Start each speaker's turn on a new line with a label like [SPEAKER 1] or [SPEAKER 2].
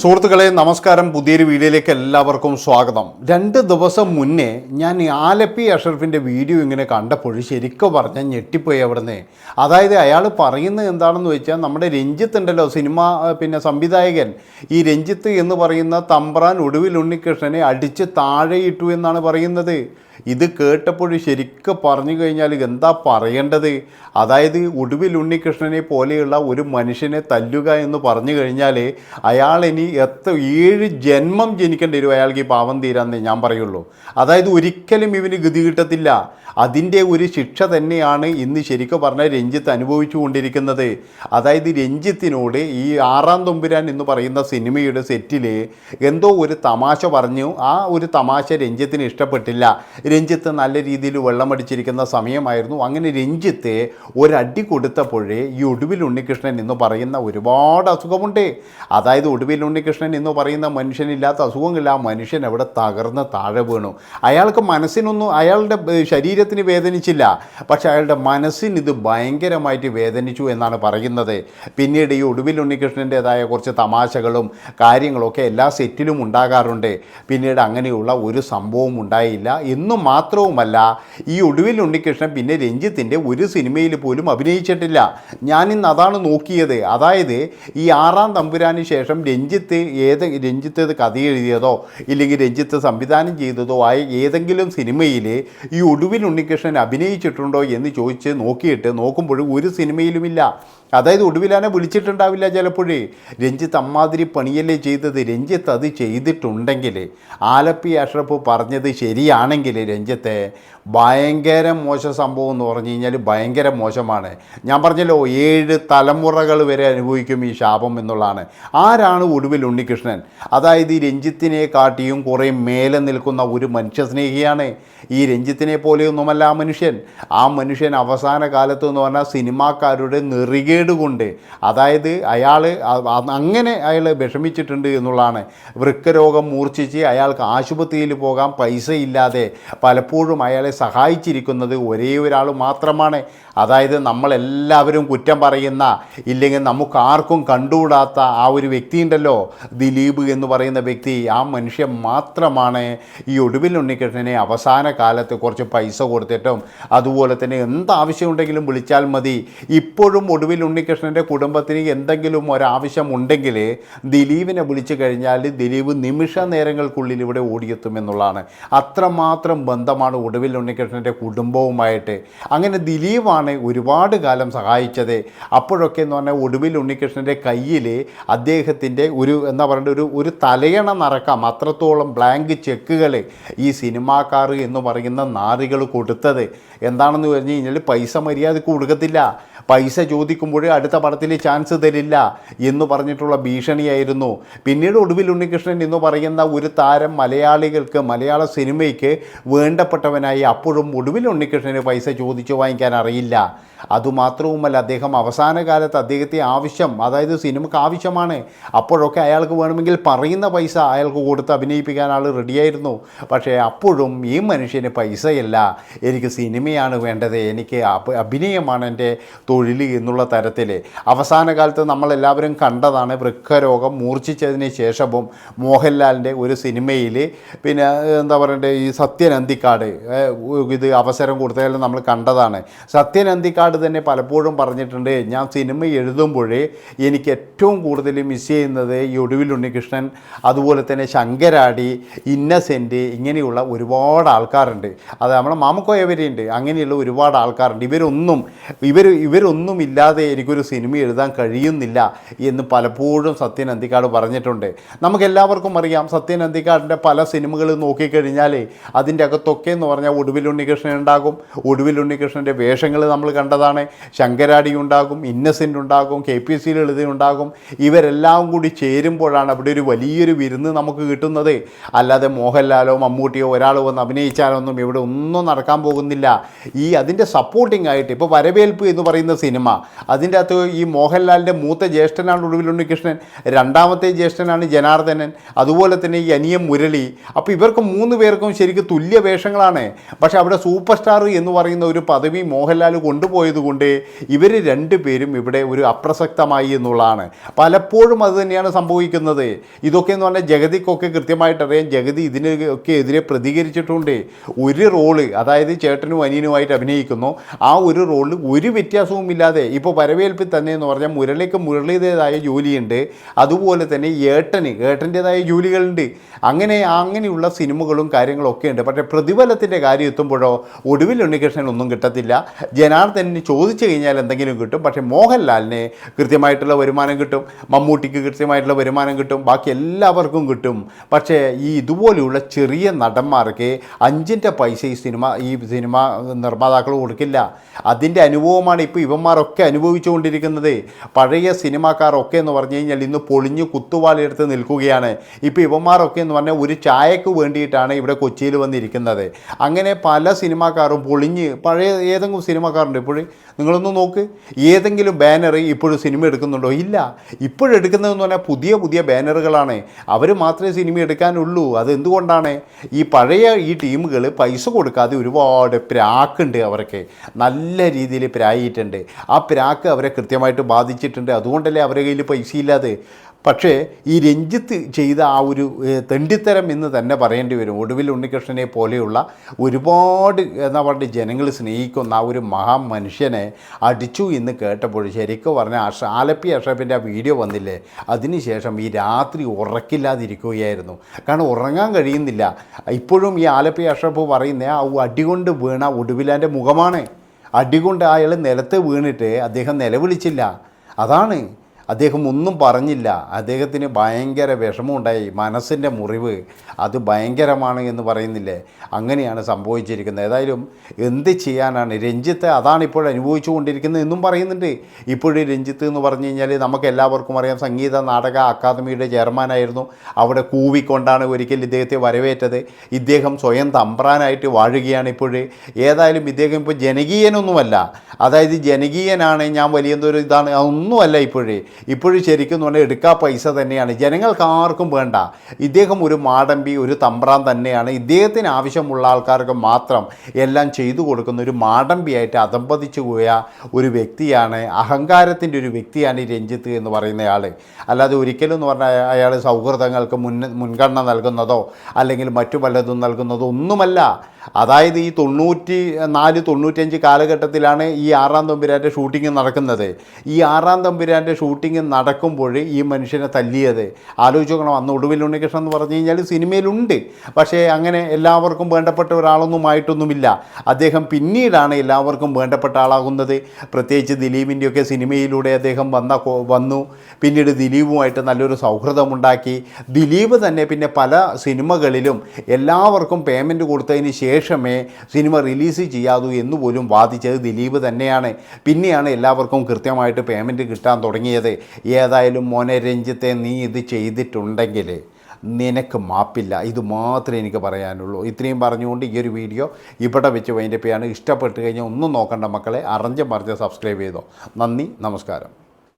[SPEAKER 1] സുഹൃത്തുക്കളെ നമസ്കാരം. പുതിയൊരു വീഡിയോയിലേക്ക് എല്ലാവർക്കും സ്വാഗതം. രണ്ട് ദിവസം മുന്നേ ഞാൻ ആലപ്പി അഷറഫിന്റെ വീഡിയോ ഇങ്ങനെ കണ്ടപ്പോൾ ശരിക്കും പറഞ്ഞാൽ ഞെട്ടിപ്പോയി അവിടുന്ന്. അതായത് അയാൾ പറയുന്നത് എന്താണെന്ന് വെച്ചാൽ നമ്മുടെ രഞ്ജിത്ത് ഉണ്ടല്ലോ സിനിമ പിന്നെ സംവിധായകൻ. ഈ രഞ്ജിത്ത് എന്ന് പറയുന്ന തമ്പ്രാൻ ഒടുവിൽ ഉണ്ണികൃഷ്ണനെ അടിച്ച് താഴെയിട്ടു എന്നാണ് പറയുന്നത്. ഇത് കേട്ടപ്പോൾ ശരിക്കും പറഞ്ഞു കഴിഞ്ഞാൽ എന്താ പറയേണ്ടത്? അതായത് ഒടുവിൽ ഉണ്ണികൃഷ്ണനെ പോലെയുള്ള ഒരു മനുഷ്യനെ തല്ലുക എന്ന് പറഞ്ഞു കഴിഞ്ഞാൽ അയാൾ ഇനി എത്ര ഏഴ് ജന്മം ജനിക്കേണ്ടി വരും അയാൾക്ക് ഈ പാവം തീരാന്നേ ഞാൻ പറയുള്ളൂ. അതായത് ഒരിക്കലും ഇവന് ഗതി കിട്ടത്തില്ല. അതിന്റെ ഒരു ശിക്ഷ തന്നെയാണ് ഇന്ന് ശരിക്കും പറഞ്ഞാൽ രഞ്ജിത്ത് അനുഭവിച്ചു കൊണ്ടിരിക്കുന്നത് അതായത് രഞ്ജിത്തിനോട് ഈ ആറാം തമ്പുരാൻ എന്ന് പറയുന്ന സിനിമയുടെ സെറ്റിൽ എന്തോ ഒരു തമാശ പറഞ്ഞു. ആ ഒരു തമാശ രഞ്ജിത്തിന് ഇഷ്ടപ്പെട്ടില്ല. രഞ്ജിത്ത് നല്ല രീതിയിൽ വെള്ളമടിച്ചിരിക്കുന്ന സമയമായിരുന്നു. അങ്ങനെ രഞ്ജിത്ത് ഒരടി കൊടുത്തപ്പോഴേ ഈ ഒടുവിൽ ഉണ്ണികൃഷ്ണൻ എന്ന് പറയുന്ന ഒരുപാട് അസുഖമുണ്ട്. അതായത് ഒടുവിൽ ഉണ്ണികൃഷ്ണൻ എന്ന് പറയുന്ന മനുഷ്യനില്ലാത്ത അസുഖമില്ല ആ മനുഷ്യൻ അവിടെ തകർന്ന് താഴെ വീണു. അയാൾക്ക് മനസ്സിനൊന്നും അയാളുടെ ശരീരത്തിന് വേദനിച്ചില്ല. പക്ഷേ അയാളുടെ മനസ്സിന് ഇത് ഭയങ്കരമായിട്ട് വേദനിച്ചു എന്നാണ് പറയുന്നത്. പിന്നീട് ഈ ഒടുവിൽ ഉണ്ണികൃഷ്ണന്റെതായ കുറച്ച് തമാശകളും കാര്യങ്ങളൊക്കെ എല്ലാ സെറ്റിലും ഉണ്ടാകാറുണ്ട്. പിന്നീട് അങ്ങനെയുള്ള ഒരു സംഭവം ഉണ്ടായില്ല. എന്നും മാത്രവുമല്ല ഈ ഒടുവിൽ ഉണ്ണികൃഷ്ണൻ പിന്നെ രഞ്ജിത്തിന്റെ ഒരു സിനിമയിൽ പോലും അഭിനയിച്ചിട്ടില്ല. ഞാനിന്ന് അതാണ് നോക്കിയത്. അതായത് ഈ ആറാം തമ്പുരാന് ശേഷം രഞ്ജിത്ത് ഏത് രഞ്ജിത്ത് കഥ എഴുതിയതോ ഇല്ലെങ്കിൽ രഞ്ജിത്ത് സംവിധാനം ചെയ്തതോ ആയ ഏതെങ്കിലും സിനിമയിൽ ഈ ഒടുവിൽ ഉണ്ണികൃഷ്ണൻ അഭിനയിച്ചിട്ടുണ്ടോ എന്ന് ചോദിച്ച് നോക്കിയിട്ട് നോക്കുമ്പോൾ ഒരു സിനിമയിലുമില്ല. അതായത് ഒടുവിലാനെ വിളിച്ചിട്ടുണ്ടാവില്ല ചിലപ്പോഴേ. രഞ്ജിത്ത് അമ്മാതിരി പണിയല്ലേ ചെയ്തത്? രഞ്ജിത്ത് അത് ചെയ്തിട്ടുണ്ടെങ്കിൽ ആലപ്പി അഷ്റഫ് പറഞ്ഞത് ശരിയാണെങ്കിൽ രഞ്ജിത്തെ ഭയങ്കര മോശം സംഭവം എന്ന് പറഞ്ഞു കഴിഞ്ഞാൽ ഭയങ്കര മോശമാണ്. ഞാൻ പറഞ്ഞല്ലോ ഏഴ് തലമുറകൾ വരെ അനുഭവിക്കും ഈ ശാപം എന്നുള്ളതാണ്. ആരാണ് ഒടുവിൽ ഉണ്ണികൃഷ്ണൻ? അതായത് ഈ രഞ്ജിത്തിനെ കാട്ടിയും കുറേ മേലെ നിൽക്കുന്ന ഒരു മനുഷ്യസ്നേഹിയാണ്. ഈ രഞ്ജിത്തിനെ പോലെയൊന്നുമല്ല ആ മനുഷ്യൻ. ആ മനുഷ്യൻ അവസാന കാലത്ത് എന്ന് പറഞ്ഞാൽ സിനിമാക്കാരുടെ നെറികേട് കൊണ്ട് അതായത് അയാൾ അങ്ങനെ അയാൾ വിഷമിച്ചിട്ടുണ്ട് എന്നുള്ളതാണ്. വൃക്കരോഗം മൂർച്ഛിച്ച് അയാൾക്ക് ആശുപത്രിയിൽ പോകാൻ പൈസയില്ലാതെ പലപ്പോഴും അയാളെ സഹായിച്ചിരിക്കുന്നത് ഒരേ ഒരാൾ മാത്രമാണ്. അതായത് നമ്മളെല്ലാവരും കുറ്റം പറയുന്ന ഇല്ലെങ്കിൽ നമുക്ക് ആർക്കും കണ്ടുകൂടാത്ത ആ ഒരു വ്യക്തി ഉണ്ടല്ലോ ദിലീപ് എന്ന് പറയുന്ന വ്യക്തി. ആ മനുഷ്യൻ മാത്രമാണ് ഈ ഒടുവിൽ ഉണ്ണികൃഷ്ണനെ അവസാന കാലത്ത് കുറച്ച് പൈസ കൊടുത്തിട്ടും അതുപോലെ തന്നെ എന്താവശ്യമുണ്ടെങ്കിലും വിളിച്ചാൽ മതി. ഇപ്പോഴും ഒടുവിൽ ഉണ്ണികൃഷ്ണന്റെ കുടുംബത്തിന് എന്തെങ്കിലും ഒരാവശ്യം ഉണ്ടെങ്കിൽ ദിലീപിനെ വിളിച്ചു കഴിഞ്ഞാൽ ദിലീപ് നിമിഷ നേരങ്ങൾക്കുള്ളിൽ ഇവിടെ ഓടിയെത്തുമെന്നുള്ളതാണ് അത്രമാത്രം ബന്ധമാണ് ഒടുവിൽ ഉണ്ണികൃഷ്ണന്റെ കുടുംബവുമായിട്ട്. അങ്ങനെ ദിലീപാണ് ഒരുപാട് കാലം സഹായിച്ചത്. അപ്പോഴൊക്കെ എന്ന് പറഞ്ഞാൽ ഒടുവിൽ ഉണ്ണികൃഷ്ണന്റെ കയ്യിൽ അദ്ദേഹത്തിന്റെ ഒരു എന്താ പറയുക ഒരു ഒരു തലയണ നടക്കാം അത്രത്തോളം ബ്ലാങ്ക് ചെക്കുകൾ ഈ സിനിമാക്കാർ എന്ന് പറയുന്ന നാറികൾ കൊടുത്തത്. എന്താണെന്ന് പറഞ്ഞു കഴിഞ്ഞാൽ പൈസ മര്യാദയ്ക്ക് കൊടുക്കത്തില്ല. പൈസ ചോദിക്കുമ്പോൾ അടുത്ത പടത്തിൽ ചാൻസ് തരില്ല എന്ന് പറഞ്ഞിട്ടുള്ള ഭീഷണിയായിരുന്നു. പിന്നീട് ഒടുവിൽ ഉണ്ണികൃഷ്ണൻ എന്ന് പറയുന്ന ഒരു താരം മലയാളികൾക്ക് മലയാള സിനിമയ്ക്ക് വേണ്ടപ്പെട്ടവനായി അപ്പോഴും ഒടുവിൽ ഉണ്ണികൃഷ്ണന് പൈസ ചോദിച്ചു വാങ്ങിക്കാൻ അറിയില്ല. അതുമാത്രവുമല്ല അദ്ദേഹം അവസാന കാലത്ത് അദ്ദേഹത്തെ ആവശ്യം അതായത് സിനിമയ്ക്ക് ആവശ്യമാണ്. അപ്പോഴൊക്കെ അയാൾക്ക് വേണമെങ്കിൽ പറയുന്ന പൈസ അയാൾക്ക് കൊടുത്ത് അഭിനയിപ്പിക്കാൻ ആൾ റെഡിയായിരുന്നു. പക്ഷേ അപ്പോഴും ഈ മനുഷ്യന് പൈസയല്ല. എനിക്ക് സിനിമയാണ് വേണ്ടത്. എനിക്ക് അഭ- അഭിനയമാണ് എന്റെ തൊഴിൽ എന്നുള്ള തരത്തിൽ അവസാന കാലത്ത് നമ്മളെല്ലാവരും കണ്ടതാണ് വൃക്കരോഗം മൂർച്ഛിച്ചതിന് ശേഷവും മോഹൻലാലിന്റെ ഒരു സിനിമയിൽ പിന്നെ എന്താ പറയണ്ടേ ഈ സത്യനന്തിക്കാട് ഇത് അവസരം കൊടുത്തതെല്ലാം നമ്മൾ കണ്ടതാണ്. സത്യൻ അന്തിക്കാട് തന്നെ പലപ്പോഴും പറഞ്ഞിട്ടുണ്ട്. ഞാൻ സിനിമ എഴുതുമ്പോഴേ എനിക്ക് ഏറ്റവും കൂടുതൽ മിസ് ചെയ്യുന്നത് ഈ ഒടുവിൽ ഉണ്ണികൃഷ്ണൻ അതുപോലെ തന്നെ ശങ്കരാടി ഇന്നസെന്റ് ഇങ്ങനെയുള്ള ഒരുപാട് ആൾക്കാരുണ്ട്. അത് നമ്മളെ മാമക്കോയ വരെയുണ്ട്. അങ്ങനെയുള്ള ഒരുപാട് ആൾക്കാരുണ്ട്. ഇവരൊന്നും ഇവർ ഇവരൊന്നും ഇല്ലാതെ എനിക്കൊരു സിനിമ എഴുതാൻ കഴിയുന്നില്ല എന്ന് പലപ്പോഴും സത്യൻ അന്തിക്കാട് പറഞ്ഞിട്ടുണ്ട്. നമുക്കെല്ലാവർക്കും അറിയാം സത്യൻ അന്തിക്കാടിന്റെ പല സിനിമകൾ നോക്കിക്കഴിഞ്ഞാൽ അതിന്റെ അകത്തൊക്കെ എന്ന് പറഞ്ഞാൽ ഒടുവിൽ ഉണ്ണികൃഷ്ണൻ ഉണ്ടാകും. ഒടുവിൽ ഉണ്ണികൃഷ്ണന്റെ വേഷങ്ങൾ നമ്മൾ കണ്ടതാണ് ശങ്കരാടി ഉണ്ടാകും ഇന്നസെന്റ് ഉണ്ടാകും കെ പി സി ലളിത ഉണ്ടാകും. ഇവരെല്ലാം കൂടി ചേരുമ്പോഴാണ് അവിടെ ഒരു വലിയൊരു വിരുന്ന് നമുക്ക് കിട്ടുന്നത്. അല്ലാതെ മോഹൻലാലോ മമ്മൂട്ടിയോ ഒരാൾ വന്ന് അഭിനയിച്ചാലൊന്നും ഇവിടെ ഒന്നും നടക്കാൻ പോകുന്നില്ല. ഈ അതിന്റെ സപ്പോർട്ടിംഗ് ആയിട്ട് ഇപ്പോൾ വരവേൽപ്പ് എന്ന് പറയുന്ന സിനിമ അതിന്റെ അകത്ത് ഈ മോഹൻലാലിന്റെ മൂത്ത ജ്യേഷ്ഠനാണ് ഒടുവിൽ ഉണ്ണികൃഷ്ണൻ രണ്ടാമത്തെ ജ്യേഷ്ഠനാണ് ജനാർദ്ദനൻ അതുപോലെ തന്നെ ഈ അനിയം മുരളി. അപ്പോൾ ഇവർക്ക് മൂന്ന് പേർക്കും ശരിക്കും തുല്യ വേഷങ്ങളാണ്. പക്ഷേ അവിടെ സൂപ്പർ സ്റ്റാർ എന്ന് പറയുന്ന ഒരു പദവി മോഹൻലാൽ കൊണ്ടുപോയത് പോയതുകൊണ്ട് ഇവർ രണ്ടുപേരും ഇവിടെ ഒരു അപ്രസക്തമായി എന്നുള്ളതാണ്. പലപ്പോഴും അത് തന്നെയാണ് സംഭവിക്കുന്നത്. ഇതൊക്കെ എന്ന് പറഞ്ഞാൽ ജഗതിക്കൊക്കെ കൃത്യമായിട്ട് അറിയാം. ജഗതി ഇതിനൊക്കെ എതിരെ പ്രതികരിച്ചിട്ടുണ്ട്. ഒരു റോൾ അതായത് ചേട്ടനും അനിയനുമായിട്ട് അഭിനയിക്കുന്നു. ആ ഒരു റോളിൽ ഒരു വ്യത്യാസവും ഇല്ലാതെ ഇപ്പോൾ വരവേൽപ്പിൽ തന്നെ എന്ന് പറഞ്ഞാൽ മുരളിക്ക് മുരളിയുടേതായ ജോലിയുണ്ട്. അതുപോലെ തന്നെ ഏട്ടന് ഏട്ടന്റേതായ ജോലികളുണ്ട്. അങ്ങനെ അങ്ങനെയുള്ള സിനിമകളും കാര്യങ്ങളൊക്കെ ഉണ്ട്. പക്ഷേ പ്രതിഫലത്തിന്റെ കാര്യം എത്തുമ്പോഴോ ഒടുവിൽ ഉണ്ണികൃഷ്ണൻ ഒന്നും കിട്ടത്തില്ല ജനാർദ്ദനന് ചോദിച്ചു കഴിഞ്ഞാൽ എന്തെങ്കിലും കിട്ടും. പക്ഷേ മോഹൻലാലിന് കൃത്യമായിട്ടുള്ള വരുമാനം കിട്ടും. മമ്മൂട്ടിക്ക് കൃത്യമായിട്ടുള്ള വരുമാനം കിട്ടും. ബാക്കി എല്ലാവർക്കും കിട്ടും. പക്ഷേ ഈ ഇതുപോലെയുള്ള ചെറിയ നടന്മാർക്ക് അഞ്ചിന്റെ പൈസ ഈ സിനിമ ഈ സിനിമ നിർമ്മാതാക്കൾ കൊടുക്കില്ല. അതിന്റെ അനുഭവമാണ് ഇപ്പോൾ ഇവന്മാരൊക്കെ അനുഭവിച്ചുകൊണ്ടിരിക്കുന്നത്. പഴയ സിനിമാക്കാരൊക്കെ എന്ന് പറഞ്ഞു കഴിഞ്ഞാൽ ഇന്ന് പൊളിഞ്ഞ് കുത്തുവാളിയെടുത്ത് നിൽക്കുകയാണ്. ഇപ്പോൾ ഇവന്മാരൊക്കെ എന്ന് പറഞ്ഞാൽ ഒരു ചായക്ക് വേണ്ടിയിട്ടാണ് ഇവിടെ കൊച്ചിയിൽ വന്നിരിക്കുന്നത്. അങ്ങനെ പല സിനിമാക്കാരും പൊളിഞ്ഞ് പഴയ ഏതെങ്കിലും സിനിമാക്കാരുണ്ട്. ഇപ്പോഴും നിങ്ങളൊന്ന് നോക്ക്. ഏതെങ്കിലും ബാനർ ഇപ്പോഴും സിനിമ എടുക്കുന്നുണ്ടോ? ഇല്ല. ഇപ്പോഴെടുക്കുന്നതെന്ന് പറഞ്ഞാൽ പുതിയ പുതിയ ബാനറുകളാണ് അവർ മാത്രമേ സിനിമ എടുക്കാനുള്ളൂ. അതെന്തുകൊണ്ടാണ്? ഈ പഴയ ഈ ടീമുകൾ പൈസ കൊടുക്കാതെ ഒരുപാട് പ്രാക്കുണ്ട് അവർക്ക്. നല്ല രീതിയിൽ പ്രായിട്ടുണ്ട്. ആ പ്രാക്ക് അവരെ കൃത്യമായിട്ട് ബാധിച്ചിട്ടുണ്ട്. അതുകൊണ്ടല്ലേ അവരുടെ കയ്യിൽ പൈസ ഇല്ലാതെ പക്ഷേ ഈ രഞ്ജിത്ത് ചെയ്ത ആ ഒരു തെണ്ടിത്തരം എന്ന് തന്നെ പറയേണ്ടി വരും. ഒടുവിൽ ഉണ്ണികൃഷ്ണനെ പോലെയുള്ള ഒരുപാട് എന്താ പറയുക ജനങ്ങൾ സ്നേഹിക്കുന്ന ആ ഒരു മഹാമനുഷ്യനെ അടിച്ചു എന്ന് കേട്ടപ്പോൾ ശരിക്കും പറഞ്ഞാൽ അഷ ആലപ്പി അഷറഫിന്റെ ആ വീഡിയോ വന്നില്ലേ? അതിനുശേഷം ഈ രാത്രി ഉറക്കില്ലാതിരിക്കുകയായിരുന്നു. കാരണം ഉറങ്ങാൻ കഴിയുന്നില്ല. ഇപ്പോഴും ഈ ആലപ്പി അഷറഫ് പറയുന്ന ആ അടികൊണ്ട് വീണ ഒടുവിലാന്റെ മുഖമാണ്. അടികൊണ്ട് അയാൾ നിലത്ത് വീണിട്ട് അദ്ദേഹം നിലവിളിച്ചില്ല. അതാണ് അദ്ദേഹം ഒന്നും പറഞ്ഞില്ല. അദ്ദേഹത്തിന് ഭയങ്കര വിഷമമുണ്ടായി. മനസ്സിന്റെ മുറിവ് അത് ഭയങ്കരമാണ് എന്ന് പറയുന്നില്ലേ? അങ്ങനെയാണ് സംഭവിച്ചിരിക്കുന്നത്. ഏതായാലും എന്ത് ചെയ്യാനാണ്? രഞ്ജിത്ത് അതാണ് ഇപ്പോൾ അനുഭവിച്ചു കൊണ്ടിരിക്കുന്നത് എന്നും പറയുന്നുണ്ട്. ഇപ്പോഴും രഞ്ജിത്ത് എന്ന് പറഞ്ഞു കഴിഞ്ഞാൽ നമുക്ക് എല്ലാവർക്കും അറിയാം. സംഗീത നാടക അക്കാദമിയുടെ ചെയർമാനായിരുന്നു അവിടെ കൂവിക്കൊണ്ടാണ് ഒരിക്കൽ ഇദ്ദേഹത്തെ വരവേറ്റത്. ഇദ്ദേഹം സ്വയം തമ്പ്രാനായിട്ട് വാഴുകയാണ് ഇപ്പോഴും. ഏതായാലും ഇദ്ദേഹം ഇപ്പോൾ ജനകീയനൊന്നുമല്ല. അതായത് ജനകീയനാണ് ഞാൻ വലിയ ഇതാണ് ഒന്നുമല്ല ഇപ്പോഴേ. ഇപ്പോഴും ശരിക്കും പറഞ്ഞാൽ എടുക്കാ പൈസ തന്നെയാണ്. ജനങ്ങൾക്ക് ആർക്കും വേണ്ട. ഇദ്ദേഹം ഒരു മാടമ്പി ഒരു തമ്പ്രാൻ തന്നെയാണ്. ഇദ്ദേഹത്തിന് ആവശ്യമുള്ള ആൾക്കാർക്ക് മാത്രം എല്ലാം ചെയ്തു കൊടുക്കുന്ന ഒരു മാടമ്പിയായിട്ട് അതമ്പതിച്ചു പോയ ഒരു വ്യക്തിയാണ് അഹങ്കാരത്തിന്റെ ഒരു വ്യക്തിയാണ് ഈ രഞ്ജിത്ത് എന്ന് പറയുന്നയാൾ അല്ലാതെ ഒരിക്കലും എന്ന് പറഞ്ഞാൽ അയാൾ സൗഹൃദങ്ങൾക്ക് മുൻ മുൻഗണന നൽകുന്നതോ അല്ലെങ്കിൽ മറ്റു പലതും നൽകുന്നതോ ഒന്നുമല്ല. അതായത് ഈ തൊണ്ണൂറ്റി നാല് തൊണ്ണൂറ്റഞ്ച് കാലഘട്ടത്തിലാണ് ഈ ആറാം തമ്പുരാന്റെ ഷൂട്ടിംഗ് നടക്കുന്നത്. ഈ ആറാം തമ്പുരാന്റെ ഷൂട്ടിംഗ് നടക്കുമ്പോൾ ഈ മനുഷ്യനെ തല്ലിയത്. ആലോചിച്ച് നോക്കണം അന്ന് ഒടുവിൽ ഉണ്ണികൃഷ്ണൻ എന്ന് പറഞ്ഞു കഴിഞ്ഞാൽ സിനിമയിലുണ്ട്. പക്ഷേ അങ്ങനെ എല്ലാവർക്കും വേണ്ടപ്പെട്ട ഒരാളൊന്നുമായിട്ടൊന്നുമില്ല. അദ്ദേഹം പിന്നീടാണ് എല്ലാവർക്കും വേണ്ടപ്പെട്ട ആളാകുന്നത്. പ്രത്യേകിച്ച് ദിലീപിന്റെയൊക്കെ സിനിമയിലൂടെ അദ്ദേഹം വന്ന വന്നു. പിന്നീട് ദിലീപുമായിട്ട് നല്ലൊരു സൗഹൃദമുണ്ടാക്കി. ദിലീപ് തന്നെ പിന്നെ പല സിനിമകളിലും എല്ലാവർക്കും പേയ്മെന്റ് കൊടുത്തതിന് ശേഷമേ സിനിമ റിലീസ് ചെയ്യാതൂ എന്ന് പോലും വാദിച്ചത് ദിലീപ് തന്നെയാണ്. പിന്നെയാണ് എല്ലാവർക്കും കൃത്യമായിട്ട് പേയ്മെന്റ് കിട്ടാൻ തുടങ്ങിയത്. ഏതായാലും മോനെ രഞ്ജിത്തെ നീ ഇത് ചെയ്തിട്ടുണ്ടെങ്കിൽ നിനക്ക് മാപ്പില്ല. ഇത് മാത്രമേ എനിക്ക് പറയാനുള്ളൂ. ഇത്രയും പറഞ്ഞുകൊണ്ട് ഈ ഒരു വീഡിയോ ഇവിടെ വെച്ച് വൈൻഡപ്പ് ചെയ്യാണ്. ഇഷ്ടപ്പെട്ട് കഴിഞ്ഞാൽ ഒന്നും നോക്കണ്ട മക്കളെ. അറിഞ്ഞ് മറിഞ്ഞ് സബ്സ്ക്രൈബ് ചെയ്തോ. നന്ദി നമസ്കാരം.